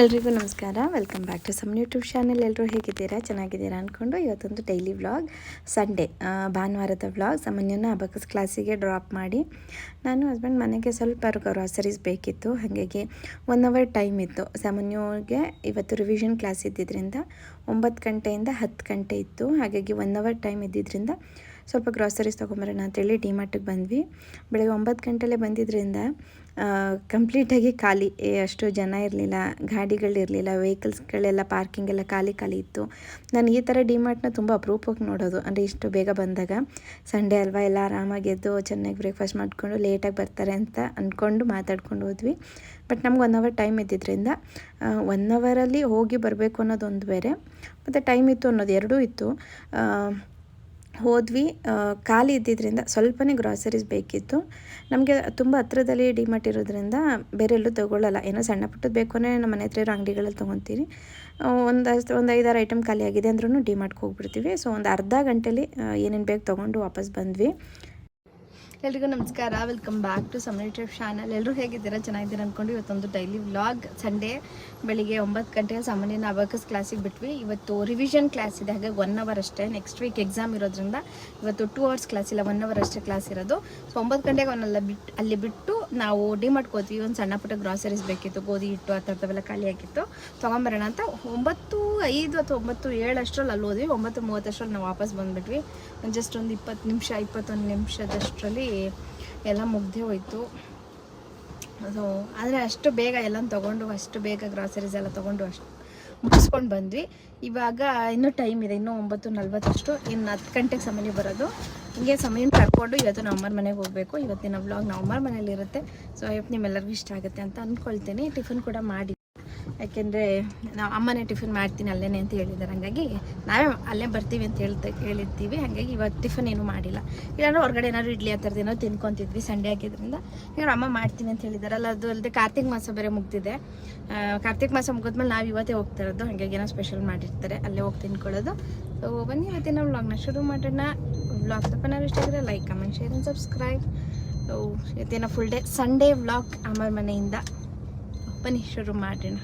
ಎಲ್ರಿಗೂ ನಮಸ್ಕಾರ. Welcome back to Sam YouTube channel ಎಲ್ಲರೂ ಹೇಗಿದ್ದೀರಾ? ಚೆನ್ನಾಗಿದ್ದೀರಾ ಅಂದ್ಕೊಂಡು ಇವತ್ತೊಂದು ಡೈಲಿ ವ್ಲಾಗ್ ಸಂಡೇ ಭಾನುವಾರದ ವ್ಲಾಗ್ ಸಾಮಾನ್ಯನ ಅಬಕಸ್ ಕ್ಲಾಸಿಗೆ ಡ್ರಾಪ್ ಮಾಡಿ ನಾನು ಹಸ್ಬೆಂಡ್ ಮನೆಗೆ ಸ್ವಲ್ಪ ಗ್ರಾಸರೀಸ್ ಬೇಕಿತ್ತು. ಹಾಗಾಗಿ ಒನ್ ಅವರ್ ಟೈಮ್ ಇತ್ತು. ಸಾಮಾನ್ಯಗೆ ಇವತ್ತು ರಿವಿಷನ್ ಕ್ಲಾಸ್ ಇದ್ದಿದ್ದರಿಂದ ಒಂಬತ್ತು ಗಂಟೆಯಿಂದ ಹತ್ತು ಗಂಟೆ ಇತ್ತು. ಹಾಗಾಗಿ ಒನ್ ಅವರ್ ಟೈಮ್ ಇದ್ದಿದ್ದರಿಂದ ಸ್ವಲ್ಪ ಗ್ರಾಸರೀಸ್ ತೊಗೊಂಬರೋಣ ಅಂತೇಳಿ ಡಿಮಾರ್ಟಿಗೆ ಬಂದ್ವಿ. ಬೆಳಗ್ಗೆ ಒಂಬತ್ತು ಗಂಟೆಲೇ ಬಂದಿದ್ದರಿಂದ ಕಂಪ್ಲೀಟಾಗಿ ಖಾಲಿ. ಅಷ್ಟು ಜನ ಇರಲಿಲ್ಲ ಗಾಡಿಗಳಿರಲಿಲ್ಲ ವೆಹಿಕಲ್ಸ್ಗಳೆಲ್ಲ ಪಾರ್ಕಿಂಗ್ ಎಲ್ಲ ಖಾಲಿ ಖಾಲಿ ಇತ್ತು. ನಾನು ಈ ಥರ ಡಿಮಾರ್ಟ್ನ ತುಂಬ ಅಪರೂಪಕ್ಕೆ ನೋಡೋದು. ಅಂದರೆ ಇಷ್ಟು ಬೇಗ ಬಂದಾಗ ಸಂಡೇ ಅಲ್ವಾ, ಎಲ್ಲ ಆರಾಮಾಗಿ ಎದ್ದು ಚೆನ್ನಾಗಿ ಬ್ರೇಕ್ಫಾಸ್ಟ್ ಮಾಡಿಕೊಂಡು ಲೇಟಾಗಿ ಬರ್ತಾರೆ ಅಂತ ಅಂದ್ಕೊಂಡು ಮಾತಾಡ್ಕೊಂಡು ಹೋದ್ವಿ. ಬಟ್ ನಮ್ಗೆ ಒನ್ ಅವರ್ ಟೈಮ್ ಇದ್ದಿದ್ದರಿಂದ ಒನ್ ಅವರಲ್ಲಿ ಹೋಗಿ ಬರಬೇಕು ಅನ್ನೋದೊಂದು ಬೇರೆ. ಮತ್ತು ಟೈಮ್ ಇತ್ತು ಅನ್ನೋದು ಎರಡೂ ಇತ್ತು. ಹೋದ್ವಿ ಖಾಲಿ ಇದ್ದಿದ್ದರಿಂದ ಸ್ವಲ್ಪನೇ ಗ್ರಾಸರೀಸ್ ಬೇಕಿತ್ತು. ನಮಗೆ ತುಂಬ ಹತ್ರದಲ್ಲಿ ಡಿಮಾರ್ಟ್ ಇರೋದ್ರಿಂದ ಬೇರೆ ಎಲ್ಲೂ ತೊಗೊಳ್ಳಲ್ಲ. ಏನೋ ಸಣ್ಣ ಪುಟ್ಟದ್ದು ಬೇಕು ನಮ್ಮ ಮನೆ ಹತ್ರ ಇರೋ ಅಂಗಡಿಗಳಲ್ಲಿ ತೊಗೊತೀರಿ. ಒಂದು ಒಂದು ಐದಾರು ಐಟಮ್ ಖಾಲಿ ಆಗಿದೆ ಅಂದ್ರೂ ಡಿಮಾರ್ಟ್ಗೆ ಹೋಗ್ಬಿಡ್ತೀವಿ. ಸೊ ಒಂದು ಅರ್ಧ ಗಂಟೆಲಿ ಏನೇನು ಬೇಕು ತೊಗೊಂಡು ವಾಪಸ್ ಬಂದ್ವಿ. ಎಲ್ರಿಗೂ ನಮಸ್ಕಾರ. Welcome back to some YouTube channel ಎಲ್ಲರೂ ಹೇಗಿದ್ದೀರಾ? ಚೆನ್ನಾಗಿದ್ದೀರಾ ಅಂದ್ಕೊಂಡು ಇವತ್ತೊಂದು ಡೈಲಿ ವ್ಲಾಗ್ ಸಂಡೇ ಬೆಳಿಗ್ಗೆ ಒಂಬತ್ತು ಗಂಟೆಗೆ ಸಾಮಾನ್ಯ ಅಬಕಸ್ ಕ್ಲಾಸಿಗೆ ಬಿಟ್ವಿ. ಇವತ್ತು ರಿವಿಷನ್ ಕ್ಲಾಸ್ ಇದೆ. ಹಾಗೆ ಒನ್ ಅವರ್ ಅಷ್ಟೇ. ನೆಕ್ಸ್ಟ್ ವೀಕ್ ಎಕ್ಸಾಮ್ ಇರೋದ್ರಿಂದ ಇವತ್ತು ಟೂ ಅವರ್ಸ್ ಕ್ಲಾಸ್ ಇಲ್ಲ. ಒನ್ ಅವರ್ ಅಷ್ಟೇ ಕ್ಲಾಸ್ ಇರೋದು. ಸೊ ಒಂಬತ್ತು ಗಂಟೆಗೆ ಅವನ್ನೆಲ್ಲ ಬಿಟ್ಟು ಅಲ್ಲಿ ಬಿಟ್ಟು ನಾವು ಡಿಮಾರ್ಟ್ ಹೋದ್ವಿ, ಒಂದು ಸಣ್ಣ ಪುಟ್ಟ ಗ್ರಾಸರೀಸ್ ಬೇಕಿತ್ತು, ಗೋಧಿ ಹಿಟ್ಟು ಆ ಥರದವೆಲ್ಲ ಖಾಲಿ ಆಗಿತ್ತು. ತೊಗೊಂಬರೋಣ ಅಂತ ಒಂಬತ್ತು ಐದು ಅಥವಾ ಒಂಬತ್ತು ಏಳು ಅಷ್ಟರಲ್ಲಿ ಅಲ್ಲಿ ಹೋದ್ವಿ, ಒಂಬತ್ತು ಮೂವತ್ತಷ್ಟರಲ್ಲಿ ನಾವು ವಾಪಸ್ ಬಂದುಬಿಟ್ವಿ. ಜಸ್ಟ್ ಒಂದು ಇಪ್ಪತ್ತು ನಿಮಿಷ, ಇಪ್ಪತ್ತೊಂದು ನಿಮಿಷದಷ್ಟರಲ್ಲಿ ಎಲ್ಲ ಮುಗ್ದೇ ಹೋಯಿತು. ಸೊ ಆದರೆ ಅಷ್ಟು ಬೇಗ ಎಲ್ಲ ತೊಗೊಂಡು, ಅಷ್ಟು ಬೇಗ ಗ್ರಾಸರೀಸ್ ಎಲ್ಲ ತೊಗೊಂಡು ಅಷ್ಟು ಮುಗಿಸ್ಕೊಂಡು ಬಂದ್ವಿ. ಇವಾಗ ಇನ್ನೂ ಟೈಮ್ ಇದೆ, ಇನ್ನೂ ಒಂಬತ್ತು ನಲ್ವತ್ತಷ್ಟು ಇನ್ನು ಹತ್ತು ಗಂಟೆಗೆ ಸಮಯ ಬರೋದು. ಹಿಂಗೆ ಸಮಯ ಕರ್ಕೊಂಡು ಇವತ್ತು ನಮ್ಮ ಮನೆಗೆ ಹೋಗಬೇಕು. ಇವತ್ತಿನ ವ್ಲಾಗ್ ಮನೇಲಿ ಇರುತ್ತೆ. ಸೊ ಇವತ್ತು ನಿಮ್ಮೆಲ್ಲರಿಗೂ ಇಷ್ಟ ಆಗುತ್ತೆ ಅಂತ ಅಂದ್ಕೊಳ್ತೀನಿ ಟಿಫಿನ್ ಕೂಡ ಮಾಡಿ. ಯಾಕೆಂದರೆ ನಾವು ಅಮ್ಮನೇ ಟಿಫಿನ್ ಮಾಡ್ತೀನಿ ಅಲ್ಲೇನೆ ಅಂತ ಹೇಳಿದ್ದಾರೆ. ಹಾಗಾಗಿ ನಾವೇ ಅಲ್ಲೇ ಬರ್ತೀವಿ ಅಂತ ಹೇಳ್ತಾ ಹೇಳಿರ್ತೀವಿ. ಹಾಗಾಗಿ ಇವತ್ತು ಟಿಫನ್ ಏನೂ ಮಾಡಿಲ್ಲ. ಇಲ್ಲಾಂದ್ರೆ ಹೊರಗಡೆ ಏನಾದ್ರು ಇಡ್ಲಿ ಆ ಥರದ್ದು ಏನೋ ತಿನ್ಕೊತಿದ್ವಿ ಸಂಡೇ ಆಗಿದ್ದರಿಂದ. ಇವ್ರು ಅಮ್ಮ ಮಾಡ್ತೀನಿ ಅಂತ ಹೇಳಿದಾರಲ್ಲ ಅದು ಅಲ್ಲದೆ ಕಾರ್ತಿಕ್ ಮಾಸ ಬೇರೆ ಮುಗ್ದಿದೆ. ಕಾರ್ತಿಕ ಕಾರ್ತಿಕ್ ಮಾಸ ಮುಗಿದ್ಮೇಲೆ ನಾವು ಇವತ್ತೇ ಹೋಗ್ತಾ ಇರೋದು. ಹಾಗಾಗಿ ಏನೋ ಸ್ಪೆಷಲ್ ಮಾಡಿರ್ತಾರೆ. ಅಲ್ಲೇ ಹೋಗಿ ತಿನ್ಕೊಳ್ಳೋದು. ಸೊ ಬನ್ನಿ ಇವತ್ತಿನ ವ್ಲಾಗ್ನ ಶುರು ಮಾಡೋಣ. ವ್ಲಾಗ್ ನಾವು ಇಷ್ಟ ಆದರೆ like comment share and subscribe so ಇವತ್ತಿನ full day Sunday vlog Amar ಮನೆಯಿಂದ ಬನ್ನಿ ಶುರು ಮಾಡೋಣ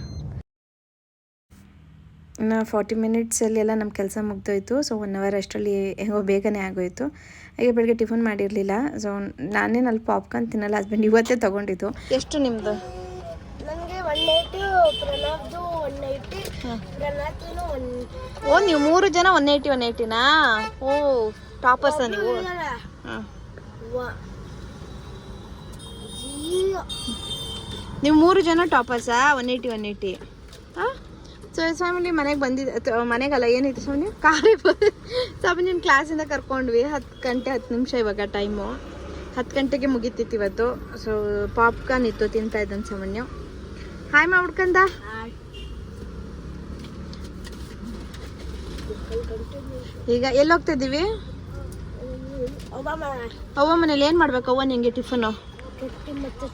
ಇನ್ನು ಫಾರ್ಟಿ ಮಿನಿಟ್ಸಲ್ಲಿ ಎಲ್ಲ ನಮ್ಮ ಕೆಲಸ ಮುಗ್ದೋಯ್ತು. ಸೊ ಒನ್ ಅವರ್ ಅಷ್ಟರಲ್ಲಿ ಹೆಂಗೋ ಬೇಗನೆ ಆಗೋಯ್ತು. ಹಾಗೆ ಬೆಳಗ್ಗೆ ಟಿಫನ್ ಮಾಡಿರಲಿಲ್ಲ. ಸೊ ನಾನೇನು ಅಲ್ಲಿ ಪಾಪ್ಕಾರ್ನ್ ತಿನ್ನಲ್ಲ. ಹಸ್ಬೆಂಡ್ ಇವತ್ತೇ ತೊಗೊಂಡಿದ್ದು. ಎಷ್ಟು ನಿಮ್ಮದು ನನಗೆ ಒನ್ ಏಯ್ಟಿ ಪ್ರಣವ್ದು ಒನ್ ಏಯ್ಟಿ ಪ್ರಣಾತ್ನು ಓ ನೀವು ಮೂರು ಜನ ಒನ್ ಏಯ್ಟಿ ಒನ್ ಏಯ್ಟಿನಾ ಓ. ಟಾಪರ್ಸ ನೀವು? ಹಾಂ. ನೀವು ಮೂರು ಜನ ಟಾಪರ್ಸಾ ಒನ್ ಏಯ್ಟಿ ಒನ್ ಏಯ್ಟಿ. ಹಾಂ? ಸೊ ಸ್ವಾಮಿ ಮನೆಗೆ ಬಂದಿದ್ದೆ ಮನೆಗಲ್ಲ ಏನಿತ್ತು ಸ್ವಾಮಿ ಕಾರೇ ನಿಮ್ಮ ಕ್ಲಾಸಿಂದ ಕರ್ಕೊಂಡ್ವಿ. ಹತ್ತು ಗಂಟೆ ಹತ್ತು ನಿಮಿಷ ಇವಾಗ ಟೈಮು ಹತ್ತು ಗಂಟೆಗೆ ಮುಗೀತಿತ್ತು ಇವತ್ತು. ಸೊ ಪಾಪ್ಕಾರ್ನ್ ಇತ್ತು ತಿಂತಾ ಇದ್ದಾನೆ ಸಾಮಾನ್ಯ ಹಾಯ್ ಮಾ ಹುಡ್ಕಂದ ಈಗ ಎಲ್ಲಿ ಹೋಗ್ತಾ ಇದ್ದೀವಿ? ಅವ್ವ ಮನೇಲಿ ಏನು ಮಾಡ್ಬೇಕು? ಅವ್ವ ನಿಂಗೆ ಟಿಫನು?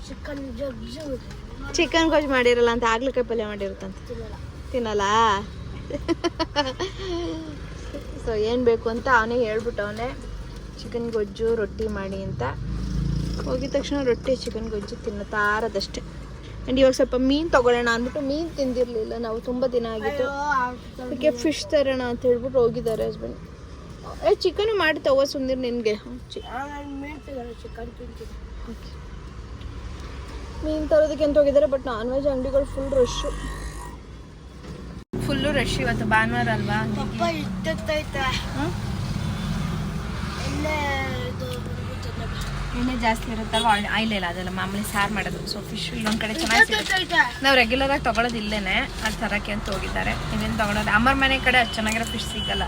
ಚಿಕನ್ ಚಿಕನ್ ಗೊಜ್ಜು ಮಾಡಿರಲ್ಲ ಅಂತ ಆಗ್ಲಿಕಾಯಿ ಪಲ್ಯ ಮಾಡಿರುತ್ತಂತ. ತಿನ್ನಲ್ಲ? ಸೊ ಏನು ಬೇಕು ಅಂತ ಅವನೇ ಹೇಳ್ಬಿಟ್ಟವನೆ ಚಿಕನ್ ಗೊಜ್ಜು ರೊಟ್ಟಿ ಮಾಡಿ ಅಂತ. ಹೋಗಿದ ತಕ್ಷಣ ರೊಟ್ಟಿ, ಚಿಕನ್ ಗೊಜ್ಜು ತಿನ್ನುತ್ತಾರದಷ್ಟೇ ಆ್ಯಂಡ್ ಇವಾಗ ಸ್ವಲ್ಪ ಮೀನು ತಗೊಳೋಣ ಅಂದ್ಬಿಟ್ಟು ಮೀನು ತಿಂದಿರಲಿಲ್ಲ. ನಾವು ತುಂಬ ದಿನ ಆಗಿತ್ತು. ಅದಕ್ಕೆ ಫಿಶ್ ತರೋಣ ಅಂತ ಹೇಳ್ಬಿಟ್ಟು ಹೋಗಿದ್ದಾರೆ ಹಸ್ಬೆಂಡ್ ಏ ಚಿಕನ್ ಮಾಡಿ ತಗೋ ಸುಂದಿರ್ ನಿನಗೆ. ಮೀನು ಚಿಕನ್ ಮೀನು ತರೋದಕ್ಕೆ ಅಂತ ಹೋಗಿದ್ದಾರೆ ಬಟ್ ನಾನ್ ವೆಜ್ ಅಂಗಡಿಗಳು ಫುಲ್ ರಶ್ಶು ಫುಲ್ಲು ರಶ್ ಇವತ್ತು ಭಾನುವಾರ ಅಲ್ವಾ? ಪಪ್ಪ ಇದ್ದೈತೆ ಎಣ್ಣೆ ಜಾಸ್ತಿ ಇರುತ್ತಲ್ವ ಆಯಿಲ್ ಇಲ್ಲ ಅದೆಲ್ಲ ಮಾಮೂಲಿ ಸಾರು ಮಾಡೋದು. ಸೊ ಫಿಶ್ ಇನ್ನೊಂದು ಕಡೆ ಚೆನ್ನಾಗಿ. ನಾವು ರೆಗ್ಯುಲರ್ ಆಗಿ ತಗೊಳ್ಳೋದು ಇಲ್ಲೇನೆ ಅದು ತರಕ್ಕೆ ಅಂತ ಹೋಗಿದ್ದಾರೆ. ಇನ್ನೇನು ತೊಗೊಳೋದು? ಅಮ್ಮರ ಮನೆ ಕಡೆ ಅಷ್ಟು ಚೆನ್ನಾಗಿರೋ ಫಿಶ್ ಸಿಗಲ್ಲ.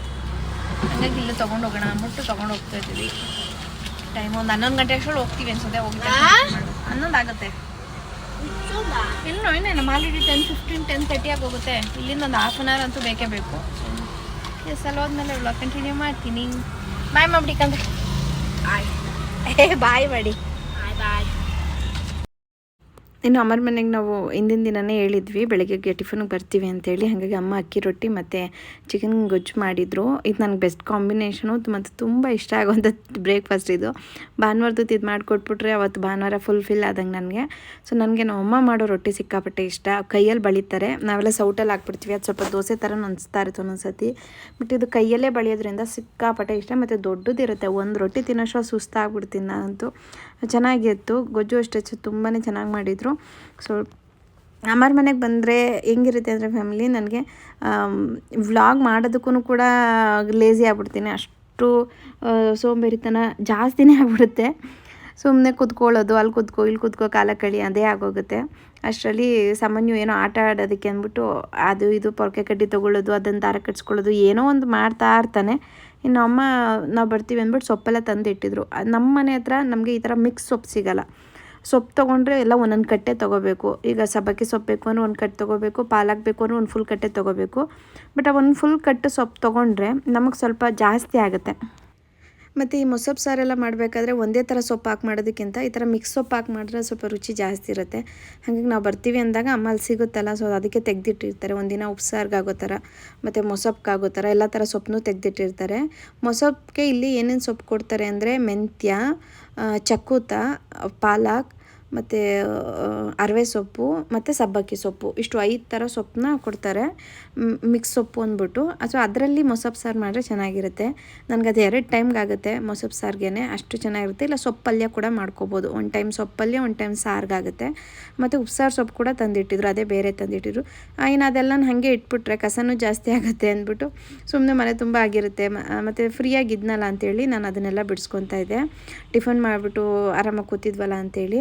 ಹಂಗಾಗಿ ಇಲ್ಲಿ ತೊಗೊಂಡು ಹೋಗೋಣ ಅಂದ್ಬಿಟ್ಟು ತಗೊಂಡು ಹೋಗ್ತಾ ಇದ್ದೀವಿ. ಟೈಮ್ ಒಂದು ಹನ್ನೊಂದು ಗಂಟೆ ಅಷ್ಟರಲ್ಲಿ ಹೋಗ್ತೀವಿ ಅನ್ಸುತ್ತೆ ಹೋಗಿದ್ದೆ ಹನ್ನೊಂದು ಆಗುತ್ತೆ. ಇನ್ನು ಇಲ್ಲ ಇನ್ನೇನು ಆಲ್ರೆಡಿ ಟೆನ್ ಫಿಫ್ಟೀನ್ ಟೆನ್ ತರ್ಟಿಯಾಗಿ ಆಗಿ ಹೋಗುತ್ತೆ. ಇಲ್ಲಿಂದ ಒಂದು ಹಾಫ್ ಅನ್ ಅವರ್ ಅಂತೂ ಬೇಕೇ ಬೇಕು. ಎಸ್ ಅಲ್ಲಿ ಹೋದ್ಮೇಲೆ ವ್ಲಾಗ್ ಕಂಟಿನ್ಯೂ ಮಾಡ್ತೀನಿ. ಬಾಯ್ ಮಾಡ್ಬಿಡಿಕಂದ್ರೆ ಕಂದ್ರೆ ಬಾಯ್ ಮಾಡಿ. ಇನ್ನು ಅಮ್ಮರ ಮನೆಗೆ ನಾವು ಹಿಂದಿನ ದಿನವೇ ಹೇಳಿದ್ವಿ, ಬೆಳಗ್ಗೆಗೆ ಟಿಫನ್ಗೆ ಬರ್ತೀವಿ ಅಂತೇಳಿ. ಹಾಗಾಗಿ ಅಮ್ಮ ಅಕ್ಕಿ ರೊಟ್ಟಿ ಮತ್ತು ಚಿಕನ್ ಗೊಜ್ಜು ಮಾಡಿದರು. ಇದು ನನಗೆ ಬೆಸ್ಟ್ ಕಾಂಬಿನೇಷನು ಮತ್ತು ತುಂಬ ಇಷ್ಟ ಆಗುವಂಥ ಬ್ರೇಕ್ಫಾಸ್ಟ್ ಇದು. ಭಾನುವಾರದ್ದು ಇದು ಮಾಡಿಕೊಟ್ಬಿಟ್ರೆ ಅವತ್ತು ಭಾನುವಾರ ಫುಲ್ಫಿಲ್ ಆದಂಗೆ ನನಗೆ. ಸೊ ನನಗೆ ನಮ್ಮ ಅಮ್ಮ ಮಾಡೋ ರೊಟ್ಟಿ ಸಿಕ್ಕಾಪಟ್ಟೆ ಇಷ್ಟ. ಕೈಯಲ್ಲಿ ಬಳಿತಾರೆ. ನಾವೆಲ್ಲ ಸೌಟಲ್ಲಿ ಹಾಕ್ಬಿಡ್ತೀವಿ. ಅದು ಸ್ವಲ್ಪ ದೋಸೆ ಥರ ಅನಿಸ್ತಾ ಇರುತ್ತೆ ಒಂದೊಂದ್ಸತಿ. ಬಟ್ ಇದು ಕೈಯಲ್ಲೇ ಬಳಿಯೋದ್ರಿಂದ ಸಿಕ್ಕಾಪಟ್ಟೆ ಇಷ್ಟ. ಮತ್ತು ದೊಡ್ಡದಿರುತ್ತೆ. ಒಂದು ರೊಟ್ಟಿ ತಿನ್ನೋಷ್ಟು ಸುಸ್ತಾಗ್ಬಿಡ್ತೀನಿ ನಾನಂತೂ ಚೆನ್ನಾಗಿತ್ತು. ಗೊಜ್ಜು ಅಷ್ಟೇ ತುಂಬಾ ಚೆನ್ನಾಗಿ ಮಾಡಿದರು. ಸೊ, ಅಮ್ಮರ ಮನೆಗೆ ಬಂದರೆ ಹೆಂಗಿರುತ್ತೆ ಅಂದರೆ ಫ್ಯಾಮಿಲಿ ನನಗೆ ವ್ಲಾಗ್ ಮಾಡೋದಕ್ಕೂ ಕೂಡ ಲೇಸಿ ಆಗ್ಬಿಡ್ತೀನಿ. ಅಷ್ಟು ಸೋಂಬೇರಿತನ ಜಾಸ್ತಿನೇ ಆಗ್ಬಿಡುತ್ತೆ. ಸುಮ್ಮನೆ ಕುತ್ಕೊಳ್ಳೋದು, ಅಲ್ಲಿ ಕುತ್ಕೋ, ಇಲ್ಲಿ ಕುತ್ಕೋ, ಕಾಲ ಕಳಿ, ಅದೇ ಆಗೋಗುತ್ತೆ. ಅಷ್ಟರಲ್ಲಿ ಸಾಮಾನ್ಯ ಏನೋ ಆಟ ಆಡೋದಕ್ಕೆ ಅಂದ್ಬಿಟ್ಟು ಅದು ಇದು ಪೊರಕೆ ಕಡ್ಡಿ ತೊಗೊಳ್ಳೋದು, ಅದನ್ನು ದಾರ ಕಟ್ಸ್ಕೊಳ್ಳೋದು, ಏನೋ ಒಂದು ಮಾಡ್ತಾ ಇರ್ತಾನೆ. ಇನ್ನು ಅಮ್ಮ, ನಾವು ಬರ್ತೀವಿ ಅಂದ್ಬಿಟ್ಟು ಸೊಪ್ಪೆಲ್ಲ ತಂದು ಇಟ್ಟಿದ್ರು ನಮ್ಮ ಮನೆ ಹತ್ರ ನಮಗೆ ಈ ಥರ ಮಿಕ್ಸ್ ಸೊಪ್ಪು ಸಿಗಲ್ಲ. ಸೊಪ್ಪು ತೊಗೊಂಡ್ರೆ ಎಲ್ಲ ಒಂದೊಂದು ಕಟ್ಟೆ ತೊಗೋಬೇಕು. ಈಗ ಸಬ್ಬಕ್ಕಿ ಸೊಪ್ಪು ಬೇಕು ಅಂದ್ರೆ ಒಂದು ಕಟ್ಟೆ ತೊಗೋಬೇಕು ಪಾಲಕ್ ಬೇಕು ಅಂದ್ರೆ ಒಂದು ಫುಲ್ ಕಟ್ಟೆ ತೊಗೋಬೇಕು. ಬಟ್ ಒಂದು ಫುಲ್ ಕಟ್ಟು ಸೊಪ್ಪು ತೊಗೊಂಡ್ರೆ ನಮಗೆ ಸ್ವಲ್ಪ ಜಾಸ್ತಿ ಆಗುತ್ತೆ. ಮತ್ತು ಈ ಮೊಸೊಪ್ಪು ಸಾರೆಲ್ಲ ಮಾಡಬೇಕಾದ್ರೆ ಒಂದೇ ಥರ ಸೊಪ್ಪು ಹಾಕಿ ಮಾಡೋದಕ್ಕಿಂತ ಈ ಥರ ಮಿಕ್ಸ್ ಸೊಪ್ಪು ಹಾಕಿ ಮಾಡಿದ್ರೆ ಸ್ವಲ್ಪ ರುಚಿ ಜಾಸ್ತಿ ಇರುತ್ತೆ. ಹಾಗಾಗಿ ನಾವು ಬರ್ತೀವಿ ಅಂದಾಗ ಅಮ್ಮ ಅಲ್ಲಿ ಸಿಗುತ್ತಲ್ಲ ಸೊ ಅದಕ್ಕೆ ತೆಗೆದಿಟ್ಟಿರ್ತಾರೆ. ಒಂದಿನ ಉಪ್ಸಾರ್ಗಾಗೋ ಥರ, ಮತ್ತು ಮೊಸಪ್ಗೆ ಆಗೋ ಥರ ಎಲ್ಲ ಥರ ಸೊಪ್ಪನ್ನು ತೆಗೆದಿಟ್ಟಿರ್ತಾರೆ. ಮೊಸಪ್ಗೆ ಇಲ್ಲಿ ಏನೇನು ಸೊಪ್ಪು ಕೊಡ್ತಾರೆ ಅಂದರೆ ಮೆಂತ್ಯ ಚಕ್ಕೂತ, ಪಾಲಕ್ ಮತ್ತು ಅರವೆ ಸೊಪ್ಪು ಮತ್ತು ಸಬ್ಬಕ್ಕಿ ಸೊಪ್ಪು. ಇಷ್ಟು ಐದು ಥರ ಸೊಪ್ಪನ್ನ ಕೊಡ್ತಾರೆ. ಮಿಕ್ಸ್ ಸೊಪ್ಪು ಅಂದ್ಬಿಟ್ಟು. ಸೊ ಅದರಲ್ಲಿ ಮೊಸಪ್ಪು ಸಾರು ಮಾಡಿದ್ರೆ ಚೆನ್ನಾಗಿರುತ್ತೆ. ನನಗೆ ಅದು ಎರಡು ಟೈಮ್ಗೆ ಆಗುತ್ತೆ ಮೊಸಪ್ಪು ಸಾರಿಗೆ ಅಷ್ಟು ಚೆನ್ನಾಗಿರುತ್ತೆ. ಇಲ್ಲ, ಸೊಪ್ಪು ಪಲ್ಯ ಕೂಡ ಮಾಡ್ಕೋಬೋದು. ಒಂದು ಟೈಮ್ ಸೊಪ್ಪು ಪಲ್ಯ, ಒಂದು ಟೈಮ್ ಸಾರಿಗಾಗುತ್ತೆ ಮತ್ತು ಉಪ್ಸಾರು ಸೊಪ್ಪು ಕೂಡ ತಂದಿಟ್ಟಿದ್ರು. ಅದೇ ಬೇರೆ ತಂದಿಟ್ಟಿದ್ರು. ಇನ್ನು ಅದೆಲ್ಲ ಹಾಗೆ ಇಟ್ಬಿಟ್ರೆ ಕಸನೂ ಜಾಸ್ತಿ ಆಗುತ್ತೆ ಅಂದ್ಬಿಟ್ಟು. ಸುಮ್ಮನೆ ಮನೆ ತುಂಬ ಆಗಿರುತ್ತೆ. ಮತ್ತು ಫ್ರೀಯಾಗಿ ಇದ್ನಲ್ಲ ಅಂತೇಳಿ ನಾನು ಅದನ್ನೆಲ್ಲ ಬಿಡಿಸ್ಕೊತಾ ಇದ್ದೆ. ಟಿಫನ್ ಮಾಡಿಬಿಟ್ಟು ಆರಾಮಾಗಿ ಕೂತಿದ್ವಲ್ಲ ಅಂತೇಳಿ.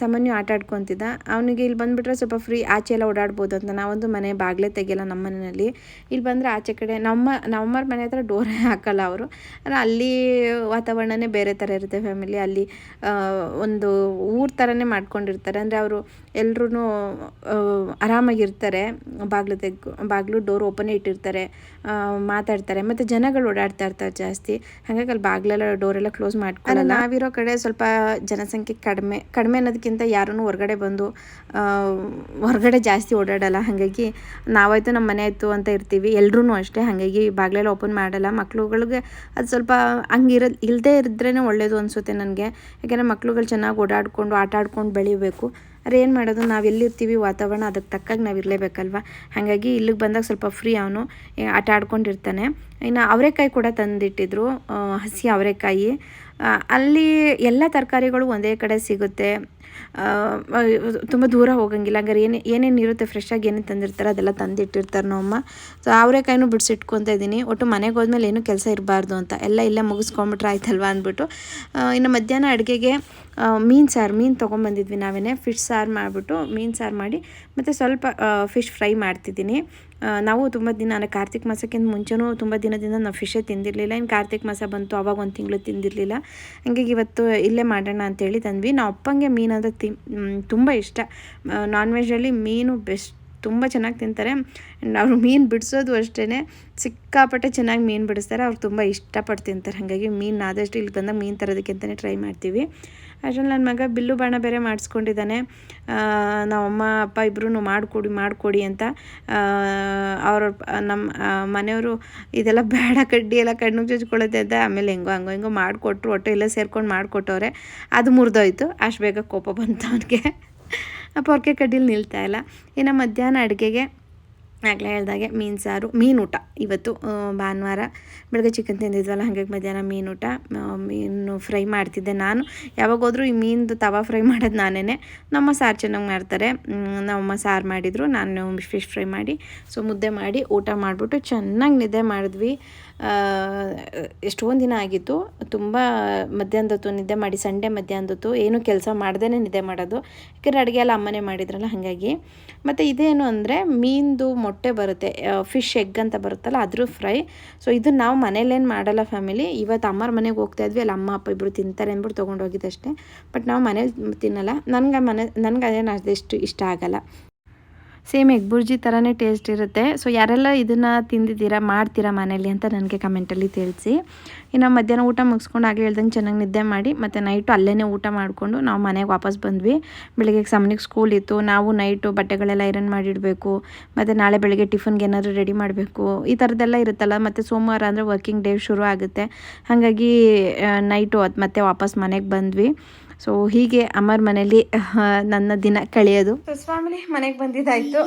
ಸಾಮಾನ್ಯ ಆಟ ಆಡ್ಕೊತಿದ್ದ. ಅವನಿಗೆ ಇಲ್ಲಿ ಬಂದುಬಿಟ್ರೆ ಸ್ವಲ್ಪ ಫ್ರೀ ಆಚೆ ಎಲ್ಲ ಓಡಾಡ್ಬೋದು ಅಂತ. ನಾವೊಂದು ಮನೆ ಬಾಗಿಲೇ ತೆಗಿಯಲ್ಲ ನಮ್ಮ ಮನೆಯಲ್ಲಿ. ಇಲ್ಲಿ ಬಂದರೆ ಆಚೆ ಕಡೆ ನಮ್ಮ, ನಮ್ಮವ್ರ ಮನೆ ಹತ್ರ ಡೋರೇ ಹಾಕಲ್ಲ ಅವರು. ಅಲ್ಲಿ ವಾತಾವರಣನೇ ಬೇರೆ ಥರ ಇರುತ್ತೆ ಫ್ಯಾಮಿಲಿ ಅಲ್ಲಿ. ಒಂದು ಊರ ಥರನೇ ಮಾಡ್ಕೊಂಡಿರ್ತಾರೆ. ಅಂದರೆ ಅವರು ಎಲ್ಲರೂ ಆರಾಮಾಗಿರ್ತಾರೆ. ಬಾಗಿಲು ತೆಗ್ ಬಾಗಿಲು ಡೋರ್ ಓಪನೇ ಇಟ್ಟಿರ್ತಾರೆ. ಮಾತಾಡ್ತಾರೆ. ಮತ್ತು ಜನಗಳು ಓಡಾಡ್ತಾ ಇರ್ತಾರೆ ಜಾಸ್ತಿ. ಹಾಗಾಗಿ ಅಲ್ಲಿ ಬಾಗಿಲೆಲ್ಲ, ಡೋರೆಲ್ಲ ಕ್ಲೋಸ್ ಮಾಡ್ಕೊಳ್ಳಲ್ಲ. ನಾವಿರೋ ಕಡೆ ಸ್ವಲ್ಪ ಜನಸಂಖ್ಯೆ ಕಡಿಮೆ ಕಡಿಮೆ ಅನ್ನೋದಕ್ಕಿಂತ ಯಾರೂ ಹೊರಗಡೆ ಬಂದು ಹೊರಗಡೆ ಜಾಸ್ತಿ ಓಡಾಡಲ್ಲ. ಹಾಗಾಗಿ ನಾವಾಯ್ತು ನಮ್ಮ ಮನೆ ಆಯಿತು ಅಂತ ಇರ್ತೀವಿ. ಎಲ್ಲರೂ ಅಷ್ಟೇ. ಹಾಗಾಗಿ ಬಾಗಿಲೆಲ್ಲ ಓಪನ್ ಮಾಡಲ್ಲ. ಮಕ್ಳುಗಳಿಗೆ ಅದು ಸ್ವಲ್ಪ ಹಂಗಿರ ಇಲ್ಲದೇ ಇದ್ರೇ ಒಳ್ಳೆಯದು ಅನಿಸುತ್ತೆ ನನಗೆ. ಯಾಕೆಂದರೆ ಮಕ್ಳುಗಳು ಚೆನ್ನಾಗಿ ಓಡಾಡ್ಕೊಂಡು ಆಟ ಆಡ್ಕೊಂಡು ಬೆಳಿಬೇಕು. ಅರೆ, ಏನು ಮಾಡೋದು? ನಾವು ಎಲ್ಲಿರ್ತೀವಿ? ವಾತಾವರಣ ಅದಕ್ಕೆ ತಕ್ಕಾಗಿ ನಾವು ಇರಲೇಬೇಕಲ್ವ? ಹಾಗಾಗಿ ಇಲ್ಲಿಗೆ ಬಂದಾಗ ಸ್ವಲ್ಪ ಫ್ರೀ ಅವನು ಆಟ ಆಡ್ಕೊಂಡಿರ್ತಾನೆ. ಇನ್ನು ಅವರೆಕಾಯಿ ಕೂಡ ತಂದಿಟ್ಟಿದ್ರು ಹಸಿ ಅವರೆಕಾಯಿ. ಅಲ್ಲಿ ಎಲ್ಲ ತರಕಾರಿಗಳು ಒಂದೇ ಕಡೆ ಸಿಗುತ್ತೆ. ತುಂಬ ದೂರ ಹೋಗಂಗಿಲ್ಲ. ಹಂಗಾರೆ ಏನು, ಏನೇನು ಇರುತ್ತೆ? ಫ್ರೆಶ್ ಆಗಿ ಏನೇನು ತಂದಿರ್ತಾರೆ ಅದೆಲ್ಲ ತಂದಿಟ್ಟಿರ್ತಾರೆ ನಮ್ಮಮ್ಮ ಸೊ ಅವರೆಕಾಯಿನೂ ಬಿಡಿಸಿಟ್ಕೊತಾ ಇದ್ದೀನಿ ಒಟ್ಟು ಮನೆಗೆ ಹೋದ್ಮೇಲೆ ಏನೂ ಕೆಲಸ ಇರಬಾರ್ದು ಅಂತ. ಎಲ್ಲ ಇಲ್ಲೇ ಮುಗಿಸ್ಕೊಂಬಿಟ್ರೆ ಆಯ್ತಲ್ವ ಅಂದ್ಬಿಟ್ಟು. ಇನ್ನು ಮಧ್ಯಾಹ್ನ ಅಡುಗೆಗೆ ಮೀನು ಸಾರು, ಮೀನು ತೊಗೊಂಬಂದಿದ್ವಿ ನಾವೇ ಫಿಶ್ ಸಾರು ಮಾಡಿಬಿಟ್ಟು ಮೀನು ಸಾರು ಮಾಡಿ ಮತ್ತು ಸ್ವಲ್ಪ ಫಿಶ್ ಫ್ರೈ ಮಾಡ್ತಿದ್ದೀನಿ. ನಾವು ತುಂಬ ದಿನ, ಅಂದರೆ ಕಾರ್ತಿಕ್ ಮಾಸಕ್ಕಿಂತ ಮುಂಚೆನೂ ತುಂಬ ದಿನದಿಂದ ನಾವು ಫಿಶೇ ತಿಂದಿರಲಿಲ್ಲ. ಇನ್ನು ಕಾರ್ತಿಕ್ ಮಾಸ ಬಂತು, ಅವಾಗ ಒಂದು ತಿಂಗಳು ತಿಂದಿರಲಿಲ್ಲ. ಹಂಗಾಗಿ ಇವತ್ತು ಇಲ್ಲೇ ಮಾಡೋಣ ಅಂತೇಳಿ ತಂದ್ವಿ. ನಾವು ಅಪ್ಪಂಗೆ ಮೀನು ಅಂದರೆ ತಿ ತುಂಬ ಇಷ್ಟ. ನಾನ್ ವೆಜ್ಜಲ್ಲಿ ಮೀನು ಬೆಸ್ಟ್ ತುಂಬ ಚೆನ್ನಾಗಿ ತಿಂತಾರೆ. ಆ್ಯಂಡ್ ಅವರು ಮೀನು ಬಿಡಿಸೋದು ಅಷ್ಟೇ ಸಿಕ್ಕಾಪಟ್ಟೆ ಚೆನ್ನಾಗಿ ಮೀನು ಬಿಡಿಸ್ತಾರೆ. ಅವ್ರು ತುಂಬ ಇಷ್ಟಪಟ್ಟು ತಿಂತಾರೆ. ಹಾಗಾಗಿ ಮೀನು ಆದಷ್ಟು ಇಲ್ಲಿ ಬಂದಾಗ ಮೀನು ತರೋದಕ್ಕೆ ಅಂತಲೇ ಟ್ರೈ ಮಾಡ್ತೀವಿ. ಅಷ್ಟರಲ್ಲಿ ನನ್ನ ಮಗ ಬಿಲ್ಲು ಬಾಣ ಬೇರೆ ಮಾಡಿಸ್ಕೊಂಡಿದ್ದಾನೆ. ನಾವಮ್ಮ ಅಪ್ಪ ಇಬ್ಬರೂ ಮಾಡಿಕೊಡಿ ಮಾಡಿಕೊಡಿ ಅಂತ. ಅವ್ರ ನಮ್ಮ ಮನೆಯವರು ಇದೆಲ್ಲ ಬೇಡ, ಕಡ್ಡಿ ಎಲ್ಲ ಕಣ್ಣು ಚುಚ್ಕೊಳ್ಳುತ್ತೆ ಅಂತ. ಆಮೇಲೆ ಹೆಂಗೋ, ಹಂಗೋ, ಹಿಂಗೋ ಮಾಡಿಕೊಟ್ರು. ಒಟ್ಟು ಎಲ್ಲ ಸೇರ್ಕೊಂಡು ಮಾಡಿಕೊಟ್ಟವ್ರೆ. ಅದು ಮುರಿದೋಯ್ತು. ಅಷ್ಟು ಬೇಗ ಕೋಪ ಬಂತು ಅವನಿಗೆ. ಪೊರ್ಕೆ ಕಡ್ಡಿಲಿ ನಿಲ್ತಾಯಿಲ್ಲ ಇನ್ನು ಮಧ್ಯಾಹ್ನ ಅಡುಗೆಗೆ ಆಗಲೇ ಹೇಳ್ದಾಗೆ ಮೀನು ಸಾರು, ಮೀನು ಊಟ. ಇವತ್ತು ಭಾನುವಾರ ಬೆಳಗ್ಗೆ ಚಿಕನ್ ತಿಂದಿದ್ವಲ್ಲ, ಹಾಗಾಗಿ ಮಧ್ಯಾಹ್ನ ಮೀನು ಊಟ ಮೀನು ಫ್ರೈ ಮಾಡ್ತಿದ್ದೆ ನಾನು. ಯಾವಾಗ ಹೋದ್ರೂ ಈ ಮೀನ್ದು ತವಾ ಫ್ರೈ ಮಾಡೋದು ನಾನೇ ನಮ್ಮ ಸಾರು ಚೆನ್ನಾಗಿ ಮಾಡ್ತಾರೆ. ನಮ್ಮ ನಮ್ಮಮ್ಮ ಸಾರು ಮಾಡಿದರು, ನಾನು ಫಿಶ್ ಫ್ರೈ ಮಾಡಿ ಸೊ ಮುದ್ದೆ ಮಾಡಿ, ಊಟ ಮಾಡಿಬಿಟ್ಟು ಚೆನ್ನಾಗಿ ನಿದ್ದೆ ಮಾಡಿದ್ವಿ. ಎಷ್ಟೊಂದು ದಿನ ಆಗಿತ್ತು. ತುಂಬ ಮಧ್ಯಾಹ್ನದೊತ್ತು ನಿದ್ದೆ ಮಾಡಿ, ಸಂಡೇ ಮಧ್ಯಾಹ್ನದೊತ್ತು ಏನು ಕೆಲಸ ಮಾಡ್ದೇ ನಿದ್ದೆ ಮಾಡೋದು. ಯಾಕಂದರೆ ಅಡುಗೆ ಎಲ್ಲ ಅಮ್ಮನೇ ಮಾಡಿದ್ರಲ್ಲ, ಹಾಗಾಗಿ. ಮತ್ತು ಇದೇನು ಅಂದರೆ, ಮೀನ್ದು ಮೊಟ್ಟೆ ಬರುತ್ತೆ ಫಿಶ್ ಎಗ್ ಅಂತ ಬರುತ್ತಲ್ಲ, ಅದ್ರ ಫ್ರೈ ಸೊ ಇದನ್ನ ನಾವು ಮನೇಲೇನು ಮಾಡಲ್ಲ ಫ್ಯಾಮಿಲಿ ಇವತ್ತು ಅಮ್ಮರ ಮನೆಗೆ ಹೋಗ್ತಾ ಇದ್ವಿ, ಅಲ್ಲಿ ಅಮ್ಮ, ಅಪ್ಪ ಇಬ್ಬರು ತಿಂತಾರೆ ಅಂದ್ಬಿಟ್ಟು ತೊಗೊಂಡೋಗಿದ್ದಷ್ಟೇ ಬಟ್ ನಾವು ಮನೇಲಿ ತಿನ್ನಲ್ಲ. ನನಗೆ ಮನೆ, ನನಗೆ ಅದೇನು ಅದೆಷ್ಟು ಇಷ್ಟ ಆಗಲ್ಲ. ಸೇಮ್ ಎಗ್ ಬುರ್ಜಿ ಥರನೇ ಟೇಸ್ಟ್ ಇರುತ್ತೆ. ಸೊ ಯಾರೆಲ್ಲ ಇದನ್ನು ತಿಂದಿದ್ದೀರಾ, ಮಾಡ್ತೀರಾ ಮನೇಲಿ ಅಂತ ನನಗೆ ಕಮೆಂಟಲ್ಲಿ ತಿಳಿಸಿ. ಇನ್ನು ಮಧ್ಯಾಹ್ನ ಊಟ ಮುಗಿಸ್ಕೊಂಡು ಹಾಗೆ ಹೇಳ್ದಂಗೆ ಚೆನ್ನಾಗಿ ನಿದ್ದೆ ಮಾಡಿ, ಮತ್ತು ನೈಟು ಅಲ್ಲೇ ಊಟ ಮಾಡಿಕೊಂಡು ನಾವು ಮನೆಗೆ ವಾಪಸ್ ಬಂದ್ವಿ. ಬೆಳಗ್ಗೆ ಸಮನಿಗೆ ಸ್ಕೂಲ್ ಇತ್ತು. ನಾವು ನೈಟು ಬಟ್ಟೆಗಳೆಲ್ಲ ಐರನ್ ಮಾಡಿಡಬೇಕು, ಮತ್ತು ನಾಳೆ ಬೆಳಗ್ಗೆ ಟಿಫನ್ಗೆ ಏನಾದರೂ ರೆಡಿ ಮಾಡಬೇಕು. ಈ ಥರದ್ದೆಲ್ಲ ಇರುತ್ತಲ್ಲ, ಮತ್ತು ಸೋಮವಾರ ಅಂದರೆ ವರ್ಕಿಂಗ್ ಡೇ ಶುರು ಆಗುತ್ತೆ. ಹಾಗಾಗಿ ನೈಟು ಅದು ಮತ್ತೆ ವಾಪಸ್ ಮನೆಗೆ ಬಂದ್ವಿ. ಸೊ ಹೀಗೆ ಅಮ್ಮರ ಮನೆಯಲ್ಲಿ ನನ್ನ ದಿನ ಕಳೆಯೋದು. ಸ್ವಾಮಿ ಮನೆಗೆ ಬಂದಿದ್ದಾಯಿತು.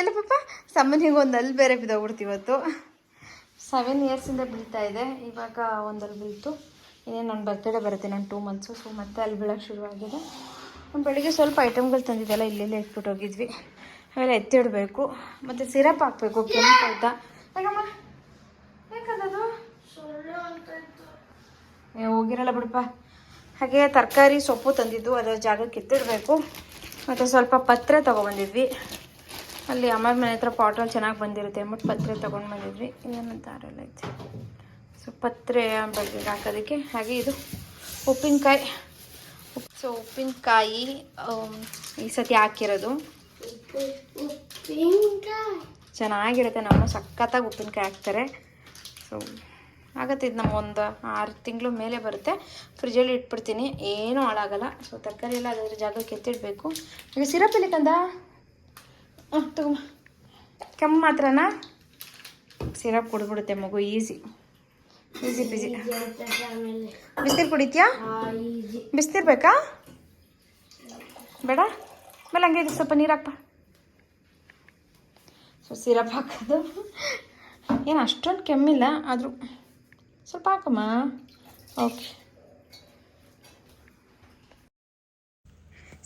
ಎಲ್ಲ ಪಾಪ, ಸಮ್ಮನಿಗೆ ಒಂದು ಅಲ್ಲಿ ಬೇರೆ ಬಿದ್ದೋಗ್ಬಿಡ್ತು ಇವತ್ತು. ಸೆವೆನ್ ಇಯರ್ಸಿಂದ ಬೀಳ್ತಾ ಇದೆ. ಇವಾಗ ಒಂದಲ್ಲಿ ಬೀಳ್ತು. ಇನ್ನೇನು ನನ್ನ ಬರ್ತ್ಡೇ ಬರುತ್ತೆ ನಾನು ಟೂ ಮಂತ್ಸು ಸೊ ಮತ್ತೆ ಅಲ್ಲಿ ಬೀಳೋಕ್ಕೆ ಶುರುವಾಗಿದೆ. ಬೆಳಿಗ್ಗೆ ಸ್ವಲ್ಪ ಐಟಮ್ಗಳು ತಂದಿದ್ದೆಲ್ಲ ಇಲ್ಲೆಲ್ಲೇ ಇಟ್ಬಿಟ್ಟು ಹೋಗಿದ್ವಿ. ಆಮೇಲೆ ಎತ್ತಿಡಬೇಕು ಮತ್ತು ಸಿರಪ್ ಹಾಕಬೇಕು, ಕೆಂಪು ಆಯ್ತಾ? ಹೋಗಿರಲ್ಲ ಬಿಡಪ್ಪ. ಹಾಗೆ ತರಕಾರಿ ಸೊಪ್ಪು ತಂದಿದ್ದು ಅದರ ಜಾಗಕ್ಕೆ ಕಿತ್ತಿಡಬೇಕು ಮತ್ತು ಸ್ವಲ್ಪ ಪತ್ರೆ ತೊಗೊಬಂದಿದ್ವಿ ಅಲ್ಲಿ ಅಮ್ಮ ಮನೆ ಹತ್ರ ಪಾಟಲ್ಲಿ ಚೆನ್ನಾಗಿ ಬಂದಿರುತ್ತೆ ಅಂದ್ಬಿಟ್ಟು ಪತ್ರೆ ತೊಗೊಂಡು ಬಂದಿದ್ವಿ ಇನ್ನೇನು ದಾರೆಲ್ಲ ಐತೆ. ಸೊ ಪತ್ರೆ ಬಗ್ಗೆ ಹಾಕೋದಕ್ಕೆ. ಹಾಗೆ ಇದು ಉಪ್ಪಿನಕಾಯಿ. ಸೊ ಉಪ್ಪಿನಕಾಯಿ ಈ ಸತಿ ಹಾಕಿರೋದು. ಚೆನ್ನಾಗಿರುತ್ತೆ. ನಮ್ಮ ಸಖತ್ತಾಗಿ ಉಪ್ಪಿನಕಾಯಿ ಹಾಕ್ತಾರೆ. ಸೊ ಆಗತ್ತೆ ಇದು ನಮ್ಮ ಒಂದು ಆರು ತಿಂಗಳು ಮೇಲೆ ಬರುತ್ತೆ. ಫ್ರಿಜ್ಜಲ್ಲಿ ಇಟ್ಬಿಡ್ತೀನಿ. ಏನೂ ಹಾಳಾಗಲ್ಲ. ಸೊ ತರಕಾರಿ ಎಲ್ಲ ಅದರ ಜಾಗಕ್ಕೆ ಎತ್ತಿಡಬೇಕು. ಈಗ ಸಿರಪ್ ಇಲ್ಲಿ ಕಂದ? ಹಾಂ ತಗೊಂಬ ಕೆಮ್ಮು ಮಾತ್ರನಾ? ಸಿರಪ್ ಕುಡಿಬಿಡುತ್ತೆ ಮಗು ಈಸಿ ಈಸಿ ಬಿಸಿ ಬಿಸಿನೀರು ಕುಡಿತೀಯಾ? ಬಿಸಿನೀರು ಬೇಕಾ? ಬೇಡ. ಆಮೇಲೆ ಹಂಗೆ ಇದು ಸ್ವಲ್ಪ ನೀರು ಹಾಕ್ಪ. ಸೊ ಸಿರಪ್ ಹಾಕೋದು. ಏನು ಅಷ್ಟೊಂದು ಕೆಮ್ಮಿಲ್ಲ ಆದರೂ. ಸ್ವಲ್ಪ ಓಕೆ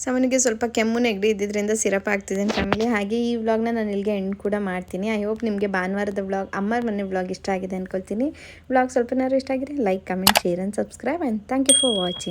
ಸಮನಿಗೆ ಸ್ವಲ್ಪ ಕೆಮ್ಮು ನೆಗಡಿ ಇದ್ದಿದ್ದರಿಂದ ಸಿರಪ್ ಆಗ್ತಿದ್ದೀನಿ ಫ್ಯಾಮಿಲಿ. ಹಾಗೆ ಈ ವ್ಲಾಗ್ನ ನಾನು ಇಲ್ಲಿಗೆ ಎಂಡ್ ಕೂಡ ಮಾಡ್ತೀನಿ. ಐ ಹೋಪ್ ನಿಮಗೆ ಭಾನುವಾರದ ವ್ಲಾಗ್, ಅಮ್ಮರ್ ಮನೆ ವ್ಲಾಗ್ ಇಷ್ಟ ಆಗಿದೆ ಅಂದ್ಕೊಳ್ತೀನಿ ವ್ಲಾಗ್ ಸ್ವಲ್ಪನಾದ್ರು ಇಷ್ಟ ಆಗಿದೆ like comment share and subscribe and thank you for watching